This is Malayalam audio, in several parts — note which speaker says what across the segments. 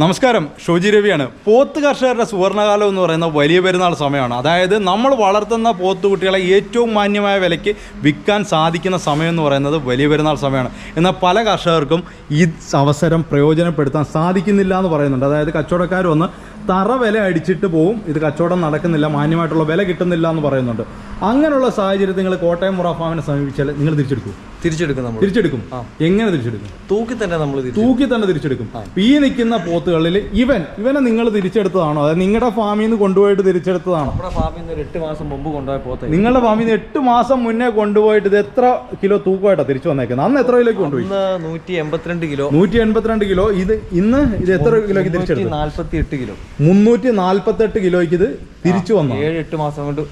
Speaker 1: നമസ്കാരം ഷോജി രവിയാണ്. പോത്ത് കർഷകരുടെ സുവർണകാലം എന്ന് പറയുന്ന വലിയ പെരുന്നാൾ സമയമാണ്. അതായത് നമ്മൾ വളർത്തുന്ന പോത്ത് കുട്ടികളെ ഏറ്റവും മാന്യമായ വിലയ്ക്ക് വിൽക്കാൻ സാധിക്കുന്ന സമയം എന്ന് പറയുന്നത് വലിയ പെരുന്നാൾ സമയമാണ്. എന്നാൽ പല കർഷകർക്കും ഈ അവസരം പ്രയോജനപ്പെടുത്താൻ സാധിക്കുന്നില്ല എന്ന് പറയുന്നുണ്ട്. അതായത് കച്ചവടക്കാർ വന്ന് തറ വില അടിച്ചിട്ട് പോവും. ഇത് കച്ചവടം നടക്കുന്നില്ല മാന്യമായിട്ടുള്ള വില കിട്ടുന്നില്ല എന്ന് പറയുന്നുണ്ട്. അങ്ങനെയുള്ള സാഹചര്യത്തിൽ നിങ്ങൾ കോട്ടയം മുറ ഫാമിനെ സമീപിച്ചാൽ നിങ്ങൾ തിരിച്ചെടുക്കും
Speaker 2: തിരിച്ചെടുക്കും നമ്മൾ
Speaker 1: തിരിച്ചെടുക്കും. എങ്ങനെ തിരിച്ചെടുക്കും?
Speaker 2: തൂക്കി തന്നെ നമ്മൾ
Speaker 1: തൂക്കി തന്നെ തിരിച്ചെടുക്കും. ഈ നിൽക്കുന്ന പോത്തുകളിൽ ഇവൻ ഇവനെ നിങ്ങൾ തിരിച്ചെടുത്തതാണോ? അതായത് നിങ്ങളുടെ ഫാമിൽ നിന്ന് കൊണ്ടുപോയിട്ട് തിരിച്ചെടുത്തതാണോ?
Speaker 2: നമ്മുടെ ഫാമിൽ നിന്ന് എട്ട് മാസം മുമ്പ് കൊണ്ടുപോയ പോത്ത്.
Speaker 1: നിങ്ങളുടെ ഫാമിൽ നിന്ന് എട്ട് മാസം മുന്നേ കൊണ്ടുപോയിട്ട് ഇത് എത്ര കിലോ തൂക്കമായിട്ടാണ് തിരിച്ചു വന്നേക്കുന്നത്? അന്ന് എത്ര കിലോക്ക് കൊണ്ടുപോയി?
Speaker 2: നൂറ്റി എൺപത്തിരണ്ട് കിലോ.
Speaker 1: നൂറ്റി എൺപത്തിരണ്ട് കിലോ. ഇത് ഇന്ന് ഇത് എത്ര
Speaker 2: കിലോക്ക്
Speaker 1: തിരിച്ചെടുത്തു
Speaker 2: നാല്പത്തി എട്ട് കിലോ.
Speaker 1: മുന്നൂറ്റി നാല്പത്തെട്ട് കിലോയ്ക്ക് ഇത് തിരിച്ചു വന്നു
Speaker 2: ഏഴ് എട്ട് മാസം കൊണ്ട്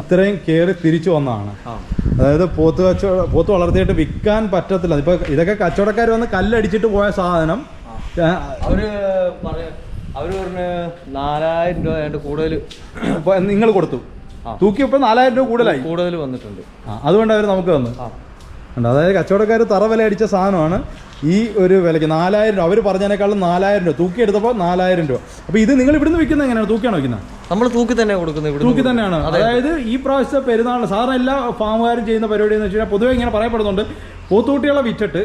Speaker 1: ഇത്രയും കയറി തിരിച്ചു വന്നതാണ്.
Speaker 2: ആ.
Speaker 1: അതായത് പോത്ത് കച്ചവട പോത്ത് വളർത്തിയിട്ട് വിൽക്കാൻ പറ്റത്തില്ല. ഇപ്പൊ ഇതൊക്കെ കച്ചവടക്കാർ വന്ന് കല്ലടിച്ചിട്ട് പോയ സാധനം.
Speaker 2: അവർ അവർ പറഞ്ഞ് നാലായിരം രൂപ ആയിട്ട് കൂടുതൽ
Speaker 1: നിങ്ങൾ കൊടുത്തു.
Speaker 2: തൂക്കി
Speaker 1: തൂക്കിയപ്പോൾ നാലായിരം രൂപ കൂടുതലായി.
Speaker 2: കൂടുതൽ വന്നിട്ടുണ്ട്.
Speaker 1: അതുകൊണ്ട് അവർ നമുക്ക് വന്നു അതായത് കച്ചവടക്കാർ തറ വില അടിച്ച സാധനമാണ്. ഈ ഒരു വിലയ്ക്ക് നാലായിരം രൂപ. അവർ പറഞ്ഞതിനേക്കാളും നാലായിരം രൂപ. തൂക്കിയെടുത്തപ്പോൾ നാലായിരം രൂപ. അപ്പോൾ ഇത് നിങ്ങൾ ഇവിടുന്ന് വിൽക്കുന്നത് എങ്ങനെയാണ്? തൂക്കിയാണ് വിൽക്കുന്നത്?
Speaker 2: നമ്മൾ തൂക്കി തന്നെ കൊടുക്കുന്നത് ഇവിടെ
Speaker 1: തൂക്കി തന്നെയാണ്. അതായത് ഈ പ്രാവശ്യത്തെ പെരുന്നാൾ സാധാരണ എല്ലാ ഫാമുകാരും ചെയ്യുന്ന പരിപാടി എന്ന് വെച്ചാൽ കഴിഞ്ഞാൽ പൊതുവെ ഇങ്ങനെ പറയപ്പെടുന്നുണ്ട്. പോത്തുകുട്ടികളെ വിറ്റിട്ട്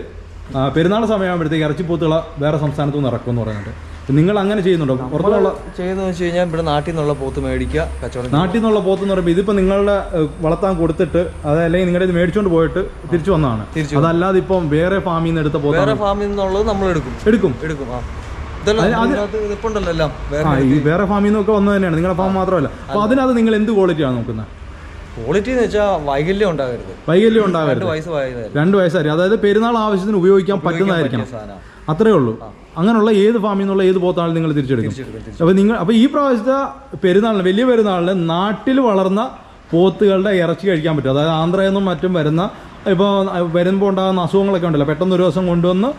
Speaker 1: പെരുന്നാൾ സമയമാകുമ്പോഴത്തേക്ക് ഇറച്ചി പോത്തുകളെ വേറെ സംസ്ഥാനത്തു നിന്ന് ഇറക്കും എന്ന് പറയുന്നുണ്ട് നിങ്ങൾ അങ്ങനെ ചെയ്യുന്നുണ്ടോ? പുറത്തുള്ള
Speaker 2: ചെയ്യുന്നത് വെച്ച് കഴിഞ്ഞാൽ ഇവിടെ നാട്ടിൽ നിന്നുള്ള പോത്ത് മേടിക്കുക കച്ചവടം
Speaker 1: നാട്ടിൽ നിന്നുള്ള പോത്ത് എന്ന് പറയുമ്പോൾ ഇതിപ്പോൾ നിങ്ങളുടെ വളർത്താൻ കൊടുത്തിട്ട് അതല്ലെങ്കിൽ നിങ്ങളുടെ ഇത് മേടിച്ചുകൊണ്ട് പോയിട്ട് തിരിച്ചു വന്നതാണ്.
Speaker 2: തിരിച്ചു
Speaker 1: അതല്ലാതെ ഇപ്പം വേറെ ഫാമിൽ നിന്ന് എടുത്ത പോത്ത്
Speaker 2: വേറെ ഫാമിൽ നിന്നുള്ളത് നമ്മൾ എടുക്കും.
Speaker 1: എടുക്കും.
Speaker 2: എടുക്കും ആ.
Speaker 1: ഈ വേറെ ഫാമിൽ നിന്നൊക്കെ വന്നത് തന്നെയാണ്. നിങ്ങളുടെ ഫാം മാത്രമല്ല. അപ്പൊ അതിനകത്ത് നിങ്ങൾ എന്ത് ക്വാളിറ്റിയാണ് നോക്കുന്നത്?
Speaker 2: ക്വാളിറ്റി എന്ന് വെച്ചാൽ വൈകല്യം ഉണ്ടാകരുത്.
Speaker 1: വൈകല്യം ഉണ്ടാകരുത്.
Speaker 2: രണ്ട്
Speaker 1: വയസ്സായിരിക്കും അതായത് പെരുന്നാൾ ആവശ്യത്തിന് ഉപയോഗിക്കാൻ പറ്റുന്നതായിരിക്കണം. അത്രേ ഉള്ളൂ. അങ്ങനെയുള്ള ഏത് ഫാമിൽ നിന്നുള്ള ഏത് പോത്താണ് നിങ്ങൾ തിരിച്ചെടുക്കും?
Speaker 2: അപ്പൊ
Speaker 1: അപ്പോൾ നിങ്ങൾ അപ്പോൾ ഈ പ്രാവശ്യത്തെ പെരുന്നാളിന് വലിയ പെരുന്നാളിന് നാട്ടിൽ വളർന്ന പോത്തുകളുടെ ഇറച്ചി കഴിക്കാൻ പറ്റും. അതായത് ആന്ധ്രയിൽ നിന്നും മറ്റും വരുന്ന ഇപ്പോൾ വരുമ്പോൾ ഉണ്ടാകുന്ന അസുഖങ്ങളൊക്കെ ഉണ്ടല്ലോ. പെട്ടെന്ന് ഒരു ദിവസം കൊണ്ടുവന്ന്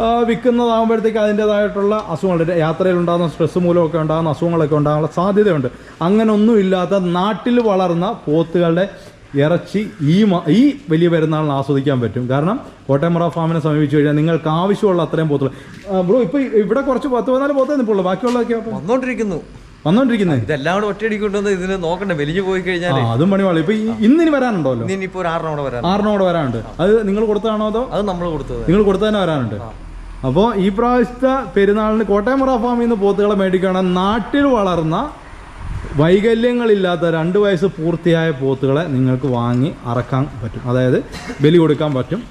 Speaker 1: വിൽക്കുന്നതാകുമ്പോഴത്തേക്ക് അതിന്റേതായിട്ടുള്ള അസുഖങ്ങൾ യാത്രയിൽ ഉണ്ടാകുന്ന സ്ട്രെസ് മൂലമൊക്കെ ഉണ്ടാകുന്ന അസുഖങ്ങളൊക്കെ ഉണ്ടാകാനുള്ള സാധ്യതയുണ്ട്. അങ്ങനൊന്നുമില്ലാത്ത നാട്ടിൽ വളർന്ന പോത്തുകളുടെ ഇറച്ചി ഈ ഈ വലിയ പെരുന്നാളിന് ആസ്വദിക്കാൻ പറ്റും. കാരണം കോട്ടയമറ ഫാമിനെ സമീപിച്ചു കഴിഞ്ഞാൽ നിങ്ങൾക്ക് ആവശ്യമുള്ള അത്രയും പോത്തുകൾ. ബ്രോ ഇപ്പോൾ ഇവിടെ കുറച്ച് പത്ത് പതിനാല് പോത്തേ നിൽപ്പുള്ളൂ ബാക്കിയുള്ളതൊക്കെ വന്നുകൊണ്ടിരിക്കുന്നു
Speaker 2: വന്നോണ്ടിരിക്കുന്നു.
Speaker 1: വന്നുകൊണ്ടിരിക്കുന്നത്
Speaker 2: ഇതെല്ലാം കൂടെ ഒറ്റയടിക്ക് കൊണ്ടുവന്ന് ഇതിന് നോക്കണ്ടേ? വലിഞ്ഞു പോയി കഴിഞ്ഞാൽ
Speaker 1: അതും പണിവാളി ഇപ്പൊ ഇന്നിനി വരാനുണ്ടല്ലോ?
Speaker 2: ഇനിയിപ്പോ ഒരു ആറെണ്ണം കൂടെ വരാൻ
Speaker 1: ആറിനും കൂടെ വരാനുണ്ട്. അത് നിങ്ങൾ കൊടുത്താണോ അതോ
Speaker 2: അത് നമ്മൾ കൊടുത്തത്.
Speaker 1: നിങ്ങൾ കൊടുത്തതന്നെ വരാനുണ്ട്. അപ്പോൾ ഈ പ്രാവശ്യത്തെ പെരുന്നാളിന് കോട്ടയമറ ഫാമിൽ നിന്ന് പോത്തുകളെ മേടിക്കുകയാണ് നാട്ടിൽ വളർന്ന വൈകല്യങ്ങളില്ലാത്ത രണ്ട് വയസ്സ് പൂർത്തിയായ പോത്തുകളെ നിങ്ങൾക്ക് വാങ്ങി അറക്കാൻ പറ്റും. അതായത് ബലി കൊടുക്കാൻ പറ്റും.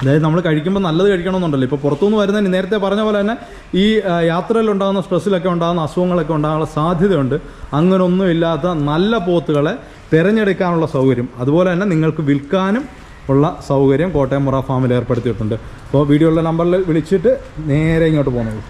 Speaker 1: അതായത് നമ്മൾ കഴിക്കുമ്പോൾ നല്ലത് കഴിക്കണമെന്നുണ്ടല്ലോ. ഇപ്പോൾ പുറത്തുനിന്ന് വരുന്നതിന് നേരത്തെ പറഞ്ഞ പോലെ തന്നെ ഈ യാത്രയിലുണ്ടാകുന്ന സ്ട്രെസ്സിലൊക്കെ ഉണ്ടാകുന്ന അസുഖങ്ങളൊക്കെ ഉണ്ടാകാനുള്ള സാധ്യതയുണ്ട്. അങ്ങനൊന്നും ഇല്ലാത്ത നല്ല പോത്തുകളെ തിരഞ്ഞെടുക്കാനുള്ള സൗകര്യം. അതുപോലെ തന്നെ നിങ്ങൾക്ക് വിൽക്കാനും ഉള്ള സൗകര്യം കോട്ടയം മുറ ഫാമിൽ ഏർപ്പെടുത്തിയിട്ടുണ്ട്. അപ്പോൾ വീഡിയോയുടെ നമ്പറിൽ വിളിച്ചിട്ട് നേരെ ഇങ്ങോട്ട് പോകുന്നത്